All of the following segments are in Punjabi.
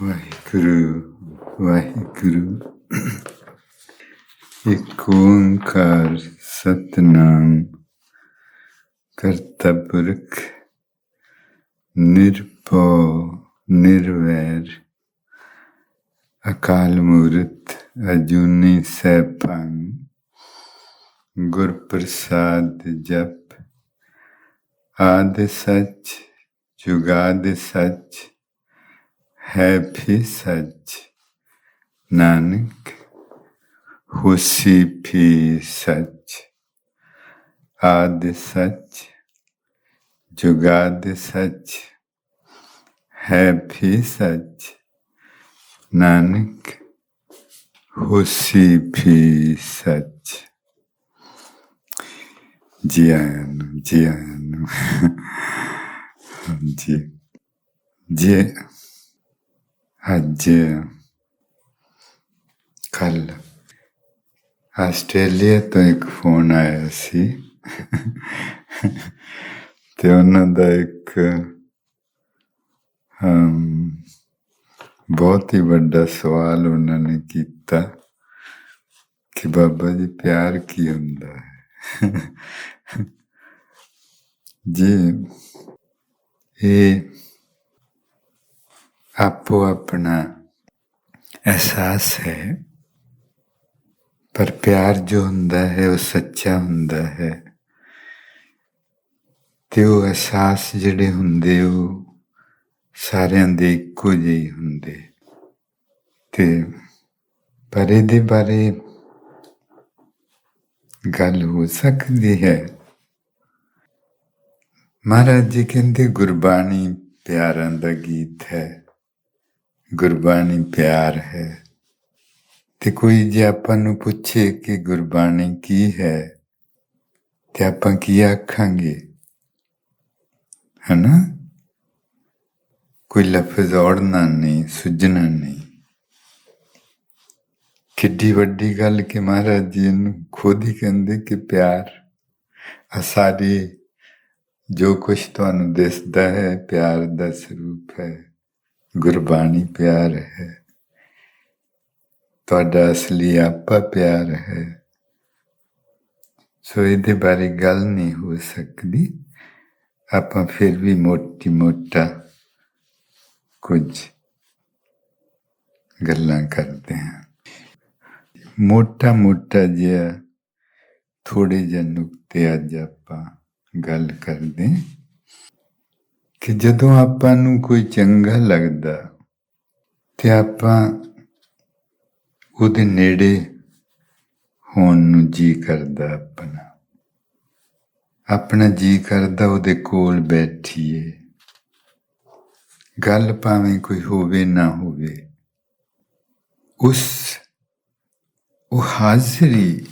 ਵਾਹਿਗੁਰੂ ਵਾਹਿਗੁਰੂ। ਇੱਕ ਓੰਕਾਰ ਸਤਨਾਮ ਕਰਤਾ ਪੁਰਖ ਨਿਰਭਉ, ਨਿਰਵੈਰ। ਅਕਾਲ ਮੂਰਤ ਅਜੂਨੀ ਸੈਭੰ ਗੁਰ ਪ੍ਰਸਾਦ ਜਪ। ਆਦਿ ਸੱਚ, ਜੁਗਾਦਿ ਸੱਚ ਹੈ ਵੀ ਸੱਚ ਨਾਨਕ ਹੋਸੀ ਵੀ ਸੱਚ ਆਦਿ ਸੱਚ ਜੁਗਾਦਿ ਸੱਚ ਹੈ ਵੀ ਸੱਚ ਨਾਨਕ ਹੁਸ਼ੀ ਵੀ ਸੱਚ ਜੀ ਆਇਆਂ ਨੂੰ ਜੀ ਆਇਆਂ ਨੂੰ ਜੀ ਜੀ ਅੱਜ ਕੱਲ ਆਸਟ੍ਰੇਲੀਆ ਤੋਂ ਇੱਕ ਫੋਨ ਆਇਆ ਸੀ। ਤੇ ਉਹਨਾਂ ਦਾ ਇੱਕ ਹਮ ਬਹੁਤ ਹੀ ਵੱਡਾ ਸਵਾਲ ਉਹਨਾਂ ਨੇ ਕੀਤਾ ਕਿ ਬਾਬਾ ਜੀ, ਪਿਆਰ ਕੀ ਹੁੰਦਾ ਹੈ? ਜੀ, ਇਹ ਆਪੋ ਆਪਣਾ ਅਹਿਸਾਸ ਹੈ ਪਰ ਪਿਆਰ ਜੋ ਹੁੰਦਾ ਹੈ ਉਹ ਸੱਚਾ ਹੁੰਦਾ ਹੈ ਤੇ ਉਹ ਅਹਿਸਾਸ ਜਿਹੜੇ ਹੁੰਦੇ ਉਹ ਸਾਰਿਆਂ ਦੇ ਇੱਕੋ ਜਿਹੇ ਹੁੰਦੇ ਤੇ ਪਰ ਇਹਦੇ ਬਾਰੇ ਗੱਲ ਹੋ ਸਕਦੀ ਹੈ ਮਹਾਰਾਜ ਜੀ ਕਹਿੰਦੇ ਗੁਰਬਾਣੀ ਪਿਆਰਾਂ ਦਾ ਗੀਤ ਹੈ ਗੁਰਬਾਣੀ ਪਿਆਰ ਹੈ। ਤੇ ਕੋਈ ਜੇ ਆਪਾਂ ਨੂੰ ਪੁੱਛੇ ਕਿ ਗੁਰਬਾਣੀ ਕੀ ਹੈ, ਤੇ ਆਪਾਂ ਕੀ ਆਖਾਂਗੇ? ਹਨਾ? ਕੋਈ ਲਫ਼ਜ਼ ਔੜਨਾ ਨਹੀਂ, ਸੁਝਣਾ ਨਹੀਂ। ਕਿੱਡੀ ਵੱਡੀ ਗੱਲ ਕਿ ਮਹਾਰਾਜ ਜੀ ਨੂੰ ਖੁਦ ਹੀ ਕਹਿੰਦੇ ਕਿ ਪਿਆਰ ਆ ਸਾਰੇ ਜੋ ਕੁਝ ਤੁਹਾਨੂੰ ਦਿਸਦਾ ਹੈ, ਪਿਆਰ ਦਾ ਸਰੂਪ ਹੈ। ਗੁਰਬਾਣੀ ਪਿਆਰ ਹੈ। ਤੁਹਾਡਾ ਅਸਲੀ ਆਪਾ ਪਿਆਰ ਹੈ। ਸੋ ਇਹਦੇ ਬਾਰੇ ਗੱਲ ਨਹੀਂ ਹੋ ਸਕਦੀ। ਆਪਾਂ ਫਿਰ ਵੀ ਮੋਟੀ ਮੋਟਾ ਕੁਝ ਗੱਲਾਂ ਕਰਦੇ ਹਾਂ। ਮੋਟਾ ਮੋਟਾ ਜਿਹਾ ਥੋੜੇ ਜਿਹੇ ਨੁਕਤੇ ਅੱਜ ਆਪਾਂ ਗੱਲ ਕਰਦੇ ਕਿ ਜਦੋਂ ਆਪਾਂ ਨੂੰ ਕੋਈ ਚੰਗਾ ਲੱਗਦਾ ਤੇ ਆਪਾਂ ਉਹਦੇ ਨੇੜੇ ਹੋਣ ਨੂੰ ਜੀ ਕਰਦਾ ਆਪਣਾ। ਆਪਣਾ ਜੀ ਕਰਦਾ ਉਹਦੇ ਕੋਲ ਬੈਠੀਏ। ਗੱਲ ਭਾਵੇਂ ਕੋਈ ਹੋਵੇ ਨਾ ਹੋਵੇ, ਉਸ ਉਹ ਹਾਜ਼ਰੀ,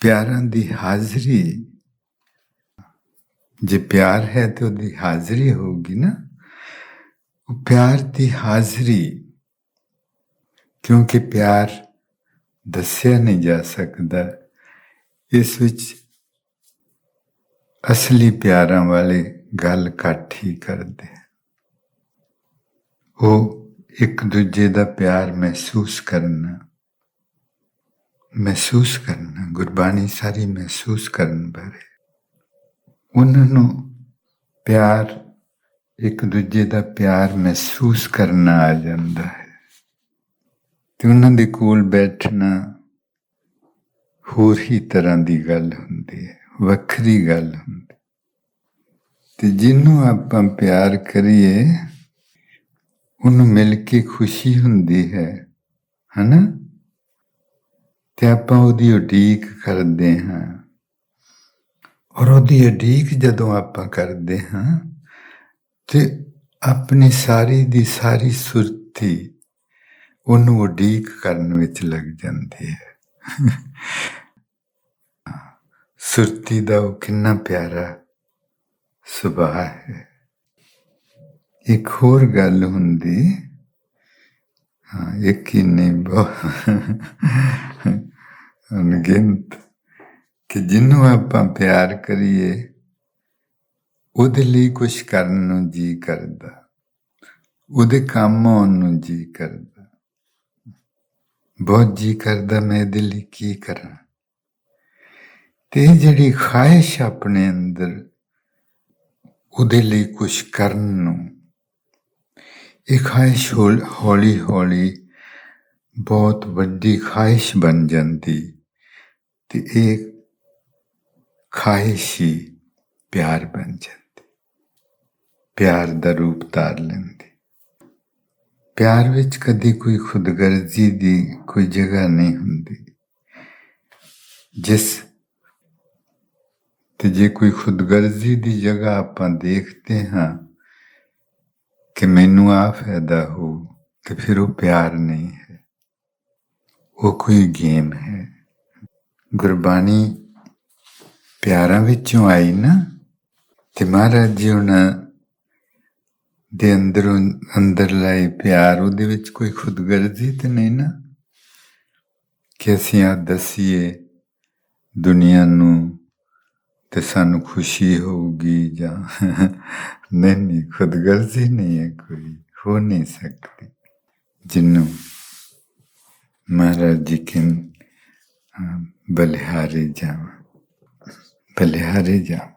ਪਿਆਰਾਂ ਦੀ ਹਾਜ਼ਰੀ ਜੇ ਪਿਆਰ ਹੈ ਤੇ ਉਹਦੀ ਹਾਜ਼ਰੀ ਹੋਊਗੀ ਨਾ, ਉਹ ਪਿਆਰ ਦੀ ਹਾਜ਼ਰੀ, ਕਿਉਂਕਿ ਪਿਆਰ ਦੱਸਿਆ ਨਹੀਂ ਜਾ ਸਕਦਾ, ਇਸ ਵਿੱਚ ਅਸਲੀ ਪਿਆਰਾਂ ਵਾਲੇ ਗੱਲ ਘੱਟ ਹੀ ਕਰਦੇ ਉਹ ਇੱਕ ਦੂਜੇ ਦਾ ਪਿਆਰ ਮਹਿਸੂਸ ਕਰਨਾ ਮਹਿਸੂਸ ਕਰਨਾ, ਗੁਰਬਾਣੀ ਸਾਰੀ ਮਹਿਸੂਸ ਕਰਨ ਬਾਰੇ। ਉਹਨਾਂ ਨੂੰ ਪਿਆਰ, ਇੱਕ ਦੂਜੇ ਦਾ ਪਿਆਰ ਮਹਿਸੂਸ ਕਰਨਾ ਆ ਜਾਂਦਾ ਹੈ। ਤੇ ਉਹਨਾਂ ਦੇ ਕੋਲ ਬੈਠਣਾ ਹੋਰ ਹੀ ਤਰ੍ਹਾਂ ਦੀ ਗੱਲ ਹੁੰਦੀ ਹੈ, ਵੱਖਰੀ ਗੱਲ ਹੁੰਦੀ ਤੇ ਜਿਹਨੂੰ ਆਪਾਂ ਪਿਆਰ ਕਰੀਏ, ਉਹਨੂੰ ਮਿਲ ਕੇ ਖੁਸ਼ੀ ਹੁੰਦੀ ਹੈ, ਹਨਾ? ਤੇ ਆਪਾਂ ਉਹਦੀ ਉਡੀਕ ਕਰਦੇ ਹਾਂ। ਔਰ ਉਹਦੀ ਉਡੀਕ ਜਦੋਂ ਆਪਾਂ ਕਰਦੇ ਹਾਂ, ਤੇ ਆਪਣੀ ਸਾਰੀ ਦੀ ਸਾਰੀ ਸੁਰਤੀ ਉਹਨੂੰ ਉਡੀਕ ਕਰਨ ਵਿੱਚ ਲੱਗ ਜਾਂਦੀ ਹੈ। ਸੁਰਤੀ ਦਾ ਉਹ ਕਿੰਨਾ ਪਿਆਰਾ ਸੁਭਾਅ ਹੈ। ਇੱਕ ਹੋਰ ਗੱਲ ਹੁੰਦੀ, ਹਾਂ, ਇੱਕ ਹੀ ਨਹੀਂ ਬਹੁਤ ਅਨਗਿਣਤ ਕਿ ਜਿਹਨੂੰ ਆਪਾਂ ਪਿਆਰ ਕਰੀਏ, ਉਹਦੇ ਲਈ ਕੁਝ ਕਰਨ ਨੂੰ ਜੀ ਕਰਦਾ। ਉਹਦੇ ਕੰਮ ਆਉਣ ਨੂੰ ਜੀ ਕਰਦਾ। ਬਹੁਤ ਜੀ ਕਰਦਾ ਮੈਂ ਇਹਦੇ ਲਈ ਕੀ ਕਰਾਂ? ਤੇ ਇਹ ਜਿਹੜੀ ਖਾਹਿਸ਼ ਆਪਣੇ ਅੰਦਰ, ਉਹਦੇ ਲਈ ਕੁਝ ਕਰਨ ਨੂੰ, ਇਹ ਖਾਹਿਸ਼ ਹੌਲ- ਹੌਲੀ ਹੌਲੀ ਬਹੁਤ ਵੱਡੀ ਖਾਹਿਸ਼ ਬਣ ਜਾਂਦੀ। ਤੇ ਇਹ ਖਾਹਿਸ਼ ਹੀ ਪਿਆਰ ਬਣ ਜਾਂਦੀ। ਪਿਆਰ ਦਾ ਰੂਪ ਧਾਰ ਲੈਂਦੀ। ਪਿਆਰ ਵਿੱਚ ਕਦੇ ਕੋਈ ਖੁਦਗਰਜ਼ੀ ਦੀ ਕੋਈ ਜਗ੍ਹਾ ਨਹੀਂ ਹੁੰਦੀ। ਜਿਸ ਤੇ ਜੇ ਕੋਈ ਖੁਦਗਰਜ਼ੀ ਦੀ ਜਗ੍ਹਾ ਆਪਾਂ ਦੇਖਦੇ ਹਾਂ ਕਿ ਮੈਨੂੰ ਆ ਫਾਇਦਾ ਹੋ, ਤੇ ਫਿਰ ਉਹ ਪਿਆਰ ਨਹੀਂ ਹੈ। ਉਹ ਕੋਈ ਗੇਮ ਹੈ। ਗੁਰਬਾਣੀ ਪਿਆਰਾਂ ਵਿੱਚੋਂ ਆਈ ਨਾ, ਤੇ ਮਹਾਰਾਜ ਜੀ ਉਹਨਾਂ ਦੇ ਅੰਦਰੋਂ ਅੰਦਰ ਲਾਈ ਪਿਆਰ, ਉਹਦੇ ਵਿੱਚ ਕੋਈ ਖੁਦਗਰਜ਼ੀ ਤੇ ਨਹੀਂ ਨਾ ਕਿ ਅਸੀਂ ਆ ਦਸੀਏ ਦੁਨੀਆ ਨੂੰ ਤੇ ਸਾਨੂੰ ਖੁਸ਼ੀ ਹੋਊਗੀ ਜਾਂ ਨਹੀਂ ਨਹੀਂ, ਖੁਦਗਰਜ਼ੀ ਨਹੀਂ ਹੈ ਕੋਈ, ਹੋ ਨਹੀਂ ਸਕਦੀ। ਜਿਹਨੂੰ ਮਹਾਰਾਜ ਜੀ ਕੇ ਬਲਿਹਾਰੇ ਜਾਵਾਂ। ਬਲਿਹਾਰੇ ਜਾਵਾਂ।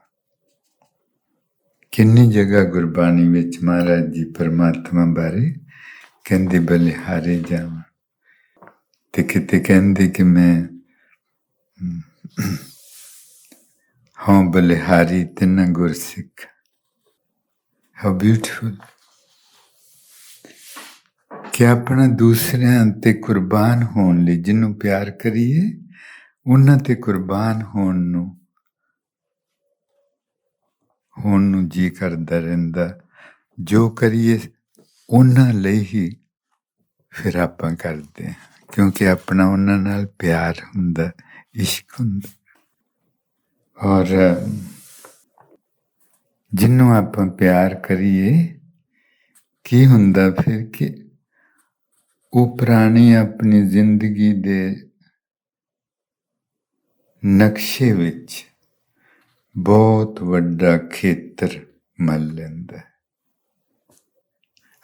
ਕਿੰਨੀ ਜਗ੍ਹਾ ਗੁਰਬਾਣੀ ਵਿੱਚ ਮਹਾਰਾਜ ਜੀ ਪਰਮਾਤਮਾ ਬਾਰੇ ਕਹਿੰਦੇ ਬਲਿਹਾਰੇ ਜਾਵਾਂ। ਤੇ ਕਿਤੇ ਕਹਿੰਦੇ ਕਿ ਮੈਂ ਹਮ, ਹਾਂ ਬਲਿਹਾਰੀ ਤਿੰਨ ਗੁਰਸਿੱਖ। ਹਾਊ ਬਿਊਟੀਫੁਲ ਕਿ ਆਪਣਾ ਦੂਸਰਿਆਂ ਤੇ ਕੁਰਬਾਨ ਹੋਣ ਲਈ ਜਿਹਨੂੰ ਪਿਆਰ ਕਰੀਏ ਉਹਨਾਂ ਤੇ ਕੁਰਬਾਨ ਹੋਣ ਨੂੰ ਹੋਣ ਨੂੰ ਜੀ ਕਰਦਾ ਰਹਿੰਦਾ। ਜੋ ਕਰੀਏ, ਉਹਨਾਂ ਲਈ ਹੀ ਫਿਰ ਆਪਾਂ ਕਰਦੇ ਹਾਂ, ਕਿਉਂਕਿ ਆਪਣਾ ਉਹਨਾਂ ਨਾਲ ਪਿਆਰ ਹੁੰਦਾ, ਇਸ਼ਕ ਹੁੰਦਾ। ਔਰ ਜਿਹਨੂੰ ਆਪਾਂ ਪਿਆਰ ਕਰੀਏ, ਕੀ ਹੁੰਦਾ ਫਿਰ ਕਿ ਉਹ ਪ੍ਰਾਣੀ ਆਪਣੀ ਜ਼ਿੰਦਗੀ ਦੇ ਨਕਸ਼ੇ ਵਿੱਚ ਬਹੁਤ ਵੱਡਾ ਖੇਤਰ ਮੱਲ ਲੈਂਦਾ ਹੈ।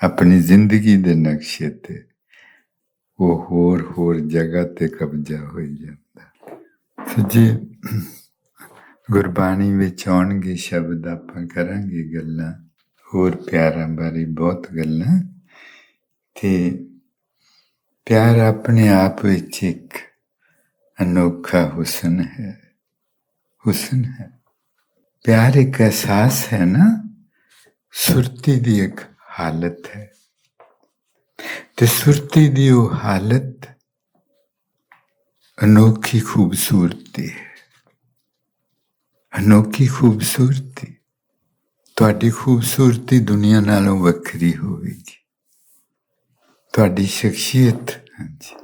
ਆਪਣੀ ਜ਼ਿੰਦਗੀ ਦੇ ਨਕਸ਼ੇ ਤੇ ਉਹ ਹੋਰ ਹੋਰ ਜਗ੍ਹਾ ਤੇ ਕਬਜ਼ਾ ਹੋਈ ਜਾਂਦਾ ਸੋ ਗੁਰਬਾਣੀ ਵਿੱਚ ਆਉਣਗੇ ਸ਼ਬਦ, ਆਪਾਂ ਕਰਾਂਗੇ ਗੱਲਾਂ, ਹੋਰ ਪਿਆਰਾਂ ਬਾਰੇ ਬਹੁਤ ਗੱਲਾਂ। ਤੇ ਪਿਆਰ ਆਪਣੇ ਆਪ ਵਿੱਚ ਇੱਕ ਅਨੋਖਾ ਹੁਸਨ ਹੈ ਹੁਸਨ ਹੈ। ਪਿਆਰ ਇੱਕ ਅਹਿਸਾਸ ਹੈ ਨਾ ਸੁਰਤੀ ਦੀ ਇੱਕ ਹਾਲਤ ਹੈ ਤੇ ਸੁਰਤੀ ਦੀ ਉਹ ਹਾਲਤ ਅਨੋਖੀ ਖੂਬਸੂਰਤੀ ਹੈ ਅਨੋਖੀ ਖੂਬਸੂਰਤੀ ਤੁਹਾਡੀ ਖੂਬਸੂਰਤੀ ਦੁਨੀਆ ਨਾਲੋਂ ਵੱਖਰੀ ਹੋਵੇਗੀ ਤੁਹਾਡੀ ਸ਼ਖਸੀਅਤ ਹਾਂਜੀ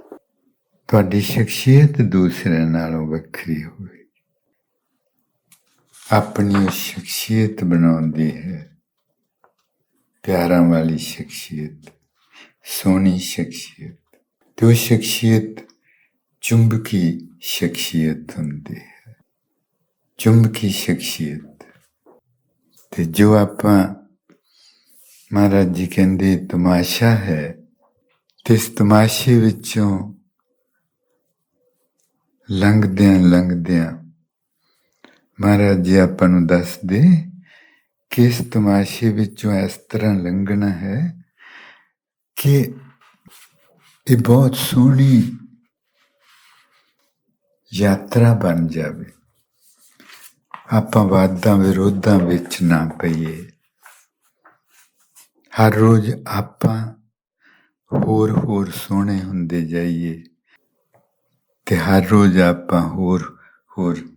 ਤੁਹਾਡੀ ਸ਼ਖਸੀਅਤ ਦੂਸਰਿਆਂ ਨਾਲੋਂ ਵੱਖਰੀ ਹੋਵੇਗੀ ਆਪਣੀ ਸ਼ਖਸੀਅਤ ਬਣਾਉਂਦੀ ਹੈ। ਪਿਆਰਾਂ ਵਾਲੀ ਸ਼ਖਸੀਅਤ, ਸੋਹਣੀ ਸ਼ਖਸੀਅਤ। ਤੇ ਉਹ ਸ਼ਖਸੀਅਤ ਚੁੰਬਕੀ ਸ਼ਖਸੀਅਤ ਹੁੰਦੀ ਹੈ। ਚੁੰਬਕੀ ਸ਼ਖਸੀਅਤ। ਤੇ ਜੋ ਆਪਾਂ ਮਹਾਰਾਜ ਜੀ ਕਹਿੰਦੇ ਤਮਾਸ਼ਾ ਹੈ, ਤੇ ਇਸ ਤਮਾਸ਼ੇ ਵਿੱਚੋਂ ਲੰਘਦਿਆਂ ਲੰਘਦਿਆਂ ਮਹਾਰਾਜ ਜੀ, ਆਪਾਂ ਨੂੰ ਦੱਸਦੇ ਕਿ ਇਸ ਤਮਾਸ਼ੇ ਵਿੱਚੋਂ ਇਸ ਤਰ੍ਹਾਂ ਲੰਘਣਾ ਹੈ ਕਿ ਇਹ ਬਹੁਤ ਸੋਹਣੀ ਯਾਤਰਾ ਬਣ ਜਾਵੇ। ਆਪਾਂ ਵਾਦਾਂ ਵਿਰੋਧਾਂ ਵਿੱਚ ਨਾ ਪਈਏ। ਹਰ ਰੋਜ਼ ਆਪਾਂ ਹੋਰ ਹੋਰ ਸੋਹਣੇ ਹੁੰਦੇ ਜਾਈਏ ਤੇ ਹਰ ਰੋਜ਼ ਆਪਾਂ ਹੋਰ ਹੋਰ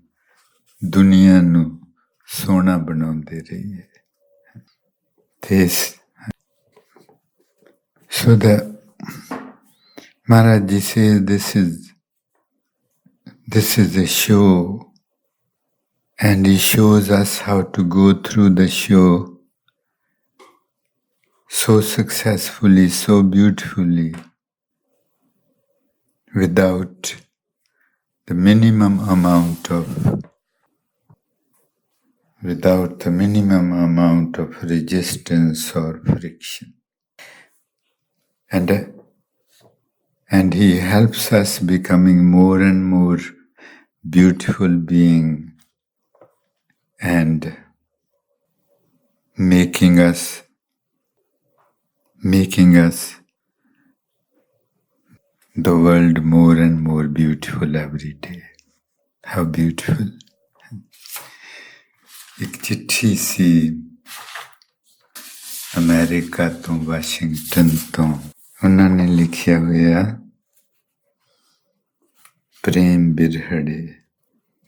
ਦੁਨੀਆ ਨੂੰ ਸੋਹਣਾ ਬਣਾਉਂਦੇ ਰਹੀਏ ਤੇ so that Maharaj ji says this is this is a show and he shows us how to go through the show so successfully, so beautifully, without the minimum amount of without the minimum amount of resistance or friction. and and he helps us becoming more and more beautiful being and making us making us the world more and more beautiful every day how beautiful ਇੱਕ ਚਿੱਠੀ ਸੀ ਅਮਰੀਕਾ ਤੋਂ ਵਾਸ਼ਿੰਗਟਨ ਤੋਂ। ਉਹਨਾਂ ਨੇ ਲਿਖਿਆ ਹੋਇਆ, ਪ੍ਰੇਮ ਬਿਰਹੜੇ।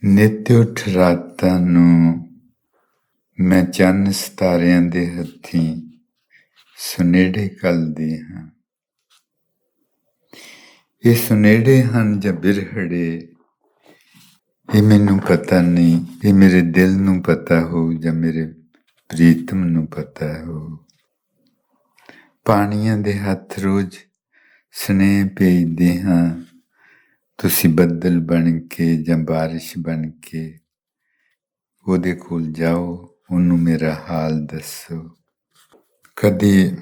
ਨਿਤ ਉੱਠ ਨੂੰ ਮੈਂ ਚੰਨ ਸਿਤਾਰਿਆਂ ਦੇ ਹੱਥੀਂ ਸੁਨੇੜੇ ਕਲਦੀ ਹਾਂ। ਇਹ ਸੁਨੇੜੇ ਹਨ ਜਾਂ ਬਿਰਹੜੇ ਇਹ ਮੈਨੂੰ ਪਤਾ ਨਹੀਂ ਇਹ ਮੇਰੇ ਦਿਲ ਨੂੰ ਪਤਾ ਹੋ ਜਾਂ ਮੇਰੇ ਪ੍ਰੀਤਮ ਨੂੰ ਪਤਾ ਹੋ। ਪਾਣੀਆਂ ਦੇ ਹੱਥ ਰੋਜ਼ ਸਨੇਹ ਭੇਜਦੇ ਹਾਂ। ਤੁਸੀਂ ਬੱਦਲ ਬਣ ਕੇ ਜਾਂ ਬਾਰਿਸ਼ ਬਣ ਕੇ, ਉਹਦੇ ਕੋਲ ਜਾਓ, ਉਹਨੂੰ ਮੇਰਾ ਹਾਲ ਦੱਸੋ। ਕਦੀ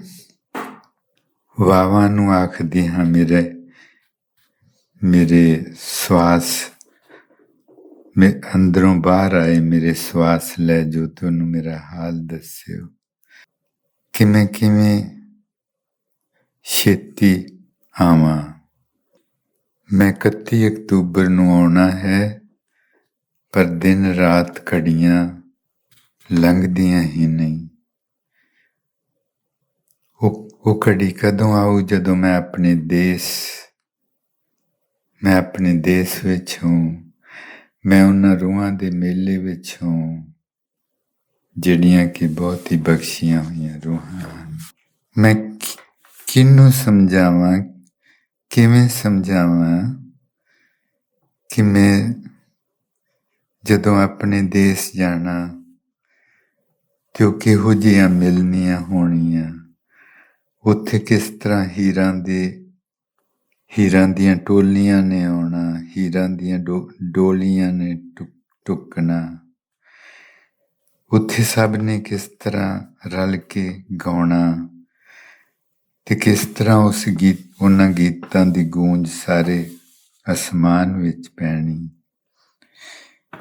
ਵਾਵਾਂ ਨੂੰ ਆਖਦੀ ਹਾਂ, ਮੇਰੇ ਮੇਰੇ ਸਵਾਸ ਮੈਂ ਅੰਦਰੋਂ ਬਾਹਰ ਆਏ, ਮੇਰੇ ਸਵਾਸ ਲੈ ਜੋ ਤੁਹਾਨੂੰ ਮੇਰਾ ਹਾਲ ਦੱਸਿਓ। ਕਿਵੇਂ ਕਿਵੇਂ ਛੇਤੀ ਆਵਾਂ? ਮੈਂ 31 ਅਕਤੂਬਰ ਨੂੰ ਆਉਣਾ ਹੈ, ਪਰ ਦਿਨ ਰਾਤ ਘੜੀਆਂ ਲੰਘਦੀਆਂ ਹੀ ਨਹੀਂ। ਉਹ ਘੜੀ ਕਦੋਂ ਆਊ ਜਦੋਂ ਮੈਂ ਆਪਣੇ ਦੇਸ਼, ਮੈਂ ਆਪਣੇ ਦੇਸ਼ ਵਿੱਚ ਹੂੰ ਮੈਂ ਉਹਨਾਂ ਰੂਹਾਂ ਦੇ ਮੇਲੇ ਵਿੱਚ ਹੂੰ ਜਿਹੜੀਆਂ ਕਿ ਬਹੁਤ ਹੀ ਬਖਸ਼ੀਆਂ ਹੋਈਆਂ ਰੂਹਾਂ ਹਨ। ਮੈਂ ਕਿ- ਕਿਹਨੂੰ ਸਮਝਾਵਾਂ, ਕਿਵੇਂ ਸਮਝਾਵਾਂ ਕਿ ਮੈਂ ਜਦੋਂ ਆਪਣੇ ਦੇਸ਼ ਜਾਣਾ ਤੇ ਉਹ ਕਿਹੋ ਜਿਹੀਆਂ ਮਿਲਣੀਆਂ ਹੋਣੀਆਂ, ਉੱਥੇ ਕਿਸ ਤਰ੍ਹਾਂ ਹੀਰਾਂ ਦੇ ਹੀਰਾਂ ਦੀਆਂ ਟੋਲੀਆਂ ਨੇ ਆਉਣਾ, ਹੀਰਾਂ ਦੀਆਂ ਡੋ- ਡੋਲੀਆਂ ਨੇ ਟੁ- ਟੁੱਕਣਾ। ਉੱਥੇ ਸਭ ਨੇ ਕਿਸ ਤਰ੍ਹਾਂ ਰਲ ਕੇ ਗਾਉਣਾ? ਤੇ ਕਿਸ ਤਰ੍ਹਾਂ ਉਸ ਗੀਤ, ਉਹਨਾਂ ਗੀਤਾਂ ਦੀ ਗੂੰਜ ਸਾਰੇ ਅਸਮਾਨ ਵਿੱਚ ਪੈਣੀ?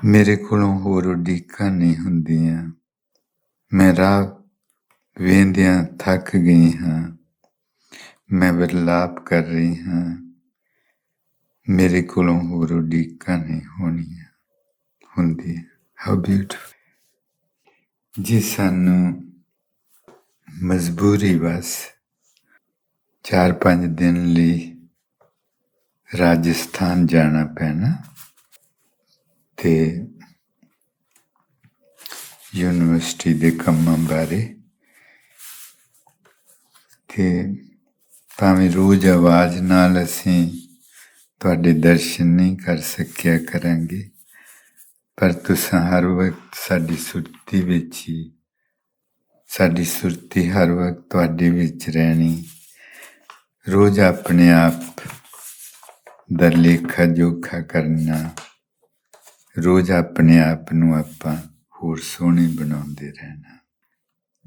ਮੇਰੇ ਕੋਲੋਂ ਹੋਰ ਉਡੀਕਾਂ ਨਹੀਂ ਹੁੰਦੀਆਂ। ਮੈਂ ਰਾਹ ਵੇਂਦਿਆਂ ਥੱਕ ਗਈ ਹਾਂ। ਮੈਂ ਵਿਰਲਾਪ ਕਰ ਰਹੀ ਹਾਂ। ਮੇਰੇ ਕੋਲੋਂ ਹੋਰ ਉਡੀਕਾਂ ਨਹੀਂ ਹੋਣੀਆਂ ਹੁੰਦੀ ਹਾਊ ਬਿਊਟੀਫੁਲ ਜੇ ਸਾਨੂੰ ਮਜਬੂਰੀ ਬਸ ਚਾਰ ਪੰਜ ਦਿਨ ਲਈ ਰਾਜਸਥਾਨ ਜਾਣਾ ਪੈਣਾ ਤੇ ਯੂਨੀਵਰਸਿਟੀ ਦੇ ਕੰਮਾਂ ਬਾਰੇ ਤੇ ਭਾਵੇਂ ਰੋਜ਼ ਆਵਾਜ਼ ਨਾਲ ਅਸੀਂ ਤੁਹਾਡੇ ਦਰਸ਼ਨ ਨਹੀਂ ਕਰ ਸਕਿਆ ਕਰਾਂਗੇ, ਪਰ ਤੁਸੀਂ ਹਰ ਵਕਤ ਸਾਡੀ ਸੁਰਤੀ ਵਿੱਚ ਹੀ, ਸਾਡੀ ਸੁਰਤੀ ਹਰ ਵਕਤ ਤੁਹਾਡੇ ਵਿੱਚ ਰਹਿਣੀ। ਰੋਜ਼ ਆਪਣੇ ਆਪ ਦਾ ਲੇਖਾ ਜੋਖਾ ਕਰਨਾ, ਰੋਜ਼ ਆਪਣੇ ਆਪ ਨੂੰ ਆਪਾਂ ਹੋਰ ਸੋਹਣੇ ਬਣਾਉਂਦੇ ਰਹਿਣਾ।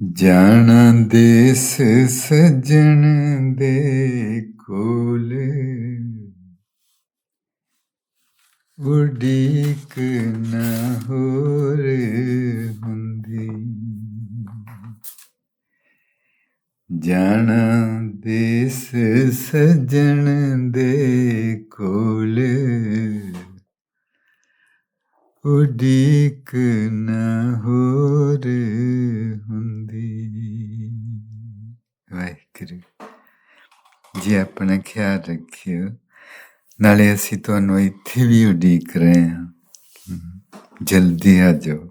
ਜਾਣਾ ਦੇਸ ਸੱਜਣ ਦੇ ਕੋਲ ਉਡੀਕ ਨਾ ਹੋਰ ਹੁੰਦੀ। ਜਾਣਾ ਦੇਸ ਸੱਜਣ ਦੇ ਕੋਲ ਉਡੀਕ ਨਾ ਹੋਰ ਹੁੰਦੀ। ਵਾਹਿਗੁਰੂ ਜੀ, ਆਪਣਾ ਖਿਆਲ ਰੱਖਿਓ। ਨਾਲੇ ਅਸੀਂ ਤੁਹਾਨੂੰ ਇੱਥੇ ਵੀ ਉਡੀਕ ਰਹੇ ਹਾਂ। ਜਲਦੀ ਆ ਜਾਓ।